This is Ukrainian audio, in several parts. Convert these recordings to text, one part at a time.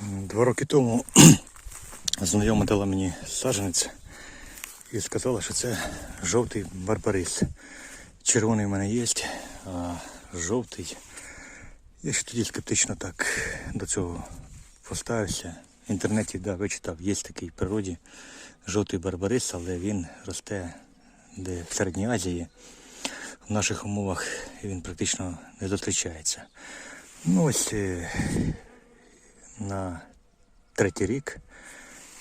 Два роки тому знайома дала мені саджанець і сказала, що це жовтий барбарис. Червоний в мене є, а жовтий. Я ще тоді скептично так до цього поставився. В інтернеті да, вичитав, є такий в природі жовтий барбарис, але він росте де в Середній Азії. В наших умовах він практично не зустрічається. Ну ось е, на третій рік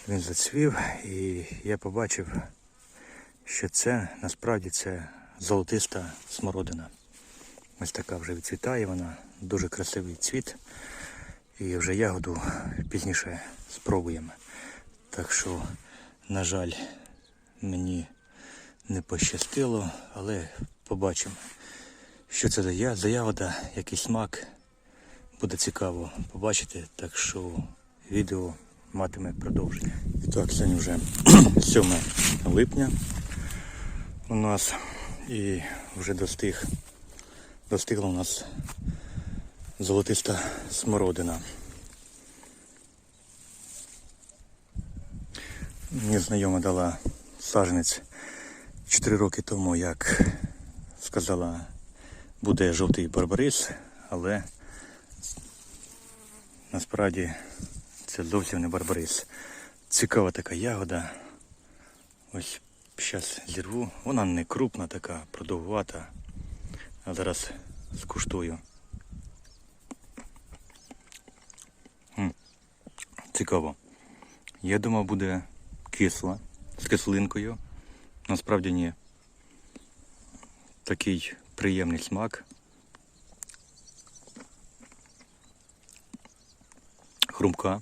він зацвів і я побачив, що це насправді це золотиста смородина. Ось така вже відцвітає вона, дуже красивий цвіт. І вже ягоду пізніше спробуємо. Так що, на жаль, мені не пощастило, але побачимо, що це за ягода, який смак. Буде цікаво побачити, так що відео матиме продовження. І так, сьогодні вже 7 липня у нас і вже достиг, достигла у нас золотиста смородина. Мені знайома дала саженець 4 роки тому, як сказала, буде жовтий барбарис, але насправді це зовсім не барбарис. Цікава така ягода. Ось зараз зірву. Вона не крупна така, продовгувата. А зараз скуштую. М, Цікаво. Я думав, буде кисла з кислинкою. Насправді ні. Такий приємний смак. Хрумка.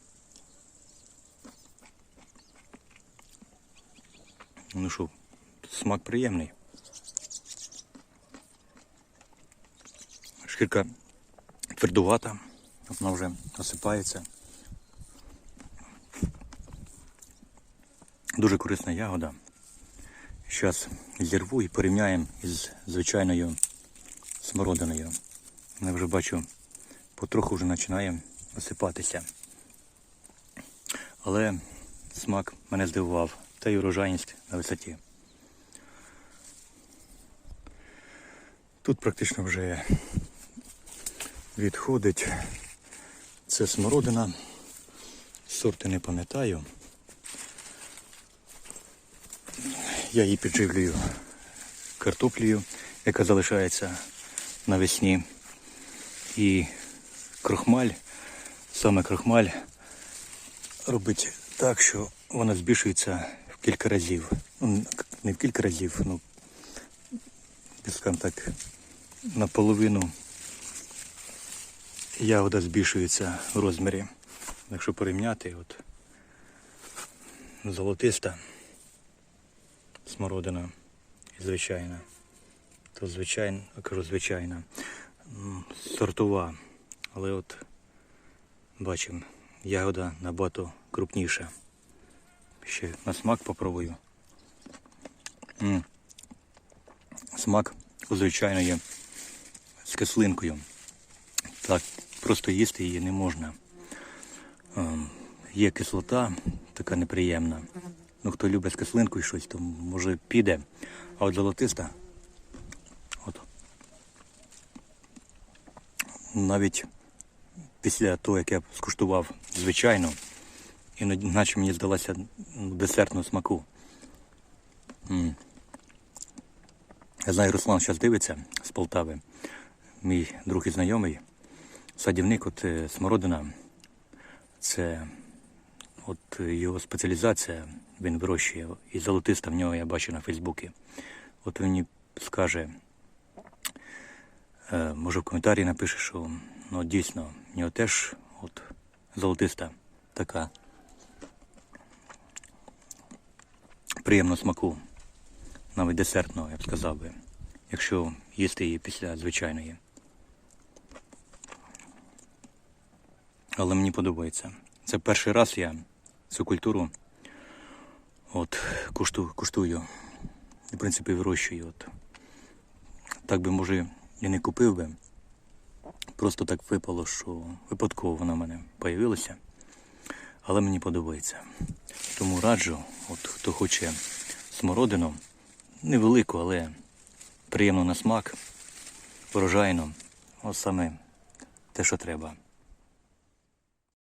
Ну що, смак приємний. Шкірка твердувата, вона вже осипається. Дуже корисна ягода. Зараз зірву і порівняємо із звичайною смородиною. Я вже бачу, потроху вже починає осипатися. Але смак мене здивував, та й урожайність на висоті. Тут практично вже відходить. Це смородина. Сорти не пам'ятаю. Я її підживлюю картоплею, яка залишається навесні. І крохмаль, саме крохмаль робить так, що вона збільшується в кілька разів. Ну, не в кілька разів, ну, скажімо так, наполовину ягода збільшується в розмірі. Якщо порівняти, от золотиста смородина і звичайна, то звичайна, кажу звичайна, сортова. Але от бачимо, ягода набагато крупніша. Ще на смак попробую. М. Смак у звичайної з кислинкою. Так, просто їсти її не можна. Ем, Є кислота, така неприємна. Ну, хто любить з кислинкою щось, то може піде. А от золотиста, от. Навіть після того, як я скуштував звичайно, іноді, наче мені здалося ну, десертного смаку. Я знаю, Руслан зараз дивиться з Полтави. Мій друг і знайомий, садівник, от е, смородина. Це от е, його спеціалізація, він вирощує. І золотиста в нього я бачу на Фейсбуці. От він мені скаже, е, може в коментарі напише, що ну, дійсно в нього теж от, золотиста така приємного смаку, навіть десертного, я б сказав би, якщо їсти її після звичайної. Але мені подобається. Це перший раз я цю культуру от, куштую, куштую. І, в принципі, вирощую. От. Так би, може, і не купив би. Просто так випало, що випадково вона в мене появилася. але мені подобається. Тому раджу, от хто хоче смородину, невелику, але приємну на смак, врожайну. от саме те, що треба.